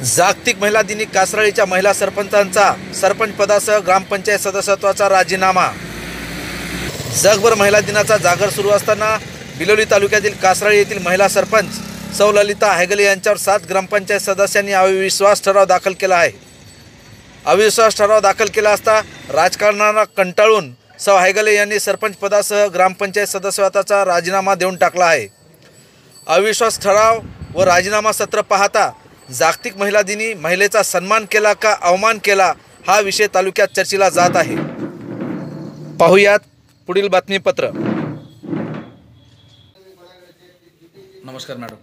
जागतिक महिला दिनी कासराळीच्या महिला सरपंचांचा सरपंच पदासह ग्रामपंचायत सदस्यत्वाचा राजीनामा. जगभर महिला दिनाचा जागर सुरू असताना बिलोली तालुक्यातील कासराळी येथील महिला सरपंच सौ ललिता हेगले यांच्यावर सात ग्रामपंचायत सदस्यांनी अविश्वास ठराव दाखल केला आहे. अविश्वास ठराव दाखल केला असता राजकारणाला कंटाळून सौ हेगले यांनी सरपंच पदासह ग्रामपंचायत सदस्यत्वाचा राजीनामा देऊन टाकला आहे. अविश्वास ठराव व राजीनामा सत्र पाहता जागतिक महिला दिनी महिलेचा सन्मान केला का अवमान केला हा विषय तालुक्यात चर्चेला जात आहे. पाहूयात पुढील बातमीपत्र. नमस्कार मॅडम.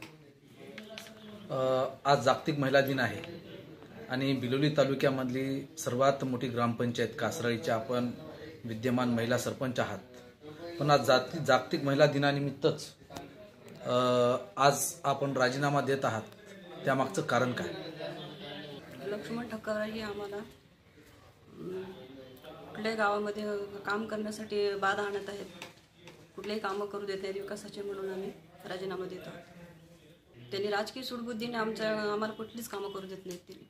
आज जागतिक महिला दिन आहे आणि बिलोली तालुक्यामधली सर्वात मोठी ग्रामपंचायत कासराळीच्या आपण विद्यमान महिला सरपंच आहात. पण आज जागतिक जागतिक महिला दिनानिमित्तच आज आपण राजीनामा देत आहात. त्यामागचं कारण काय? लक्ष्मण ठक्कर ही आम्हाला. कुठल्याही गावामध्ये काम करण्यासाठी बाधा आणत आहेत. कुठलेही कामं करू देत नाहीत विकासाचे म्हणून आम्ही राजीनामा देतो. त्यांनी राजकीय सूडबुद्धीने आमच्या आम्हाला कुठलीच कामं करू देत नाहीत त्यांनी.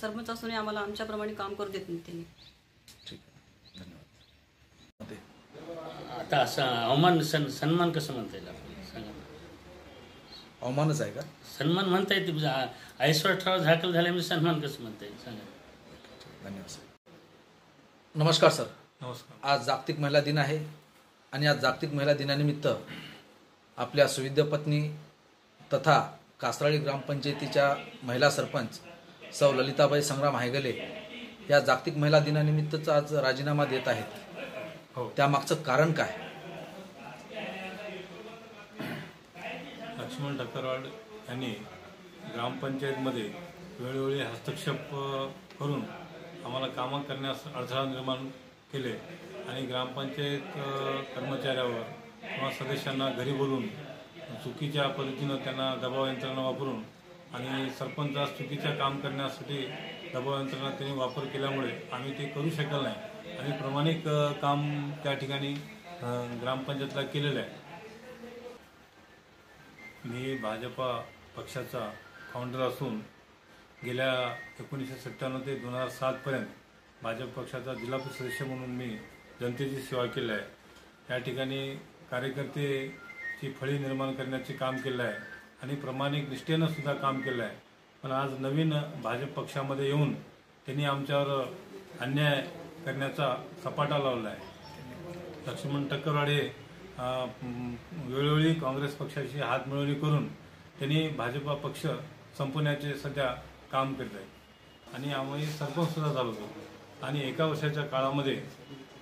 सरपंच असूनही आम्हाला आमच्याप्रमाणे काम करू देत नाहीत त्यांनी. ठीक आहे. धन्यवाद. ते. आता असं अवमान सन सन्मान कसं म्हणता येईल आपल्याला सांगा. अवमानच आहे का? सन्मान म्हणता येते ऐश्वर ठराव झाकल झाल्यामुळे सन्मान कसं म्हणता येईल सांगा. धन्यवाद सर. नमस्कार सर. नमस्कार. आज जागतिक महिला दिन आहे आणि आज जागतिक महिला दिनानिमित्त आपल्या सुविद्य पत्नी तथा कासराळी ग्रामपंचायतीच्या महिला सरपंच सौ ललिताबाई संग्राम हायगले या जागतिक महिला दिनानिमित्तच आज राजीनामा देत आहेत. हो. त्यामागचं कारण काय? लक्ष्मण ठक्करवाड त्यांनी ग्रामपंचायतमध्ये वेळोवेळी हस्तक्षेप करून आम्हाला कामं करण्यास अडथळा निर्माण केले आणि ग्रामपंचायत कर्मचाऱ्यावर किंवा सदस्यांना घरी बोलून चुकीच्या पद्धतीनं त्यांना दबाव यंत्रणा वापरून आणि सरपंचास चुकीच्या काम करण्यासाठी दबाव यंत्रणा त्यांनी वापर केल्यामुळे आम्ही ते करू शकलो नाही. आणि प्रामाणिक काम त्या ठिकाणी ग्रामपंचायतला केलेलं आहे. मी भाजपा पक्षाचा फाउंडर असून गेल्या एकोणीसशे सत्त्याण्णव ते दोन हजार सातपर्यंत भाजप पक्षाचा जिल्हा सदस्य म्हणून मी जनतेची सेवा केली आहे. या ठिकाणी कार्यकर्तेची फळी निर्माण करण्याचे काम केलं आहे आणि प्रामाणिक निष्ठेनं सुद्धा काम केलं आहे. पण आज नवीन भाजप पक्षामध्ये येऊन त्यांनी आमच्यावर अन्याय करण्याचा सपाटा लावला आहे. लक्ष्मण टक्करवाडे वेळोवेळी काँग्रेस पक्षाशी हात मिळवणी करून त्यांनी भाजपा पक्ष संपवण्याचे सध्या काम करत आहे आणि आम्ही सरपंचसुद्धा झालो होतो आणि एका वर्षाच्या काळामध्ये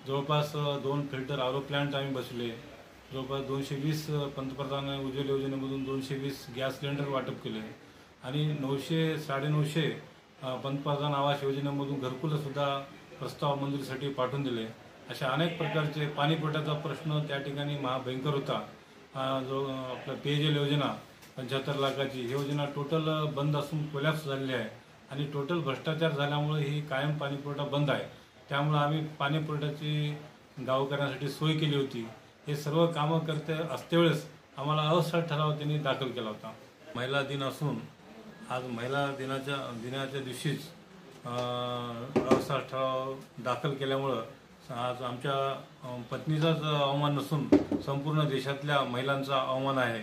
जवळपास दोन फिल्टर आरो प्लांट आम्ही बसले जवळपास दोनशे वीस पंतप्रधान उज्ज्वल योजनेमधून दोनशे वीस गॅस सिलेंडर वाटप केले. आणि नऊशे साडेनऊशे पंतप्रधान आवास योजनेमधून घरकुलसुद्धा प्रस्ताव मंजुरीसाठी पाठवून दिले. अशा अनेक प्रकारचे पाणीपुरवठ्याचा प्रश्न त्या ठिकाणी महाभयंकर होता. जो आपला पेयजल योजना पंच्याहत्तर लाखाची ही योजना टोटल बंद असून कोलॅप्स झालेली आहे. आणि टोटल भ्रष्टाचार झाल्यामुळे ही कायम पाणीपुरवठा बंद आहे. त्यामुळे आम्ही पाणीपुरवठ्याची गावकऱ्यांसाठी सोय केली होती. हे सर्व कामं करते असतेवेळेस आम्हाला अवसर ठराव त्यांनी दाखल केला होता. महिला दिन असून आज महिला दिनाच्या दिनाच्या दिवशीच अवसर ठराव दाखल केल्यामुळं आज आमच्या पत्नीचाच अवमान नसून संपूर्ण देशातल्या महिलांचा अवमान आहे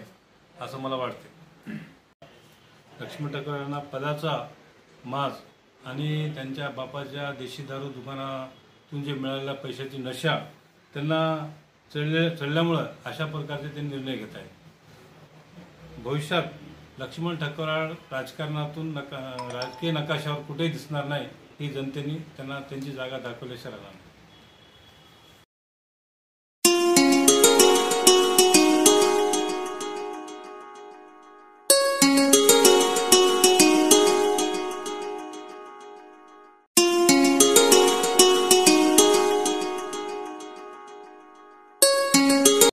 असं मला वाटते लक्ष्मी टक्कर यांना पदाचा माज आणि त्यांच्या बापाच्या देशी दारू दुकानातून जे मिळालेल्या पैशाची नशा त्यांना चढले चढल्यामुळं अशा प्रकारचे ते निर्णय घेत आहेत भविष्यात लक्ष्मण ठकराळ राजकारणातून नका राजकीय नकाशावर कुठेही दिसणार नाही ही जनतेने त्यांना त्यांची जागा दाखवल्याशिवाय राहणार नाही.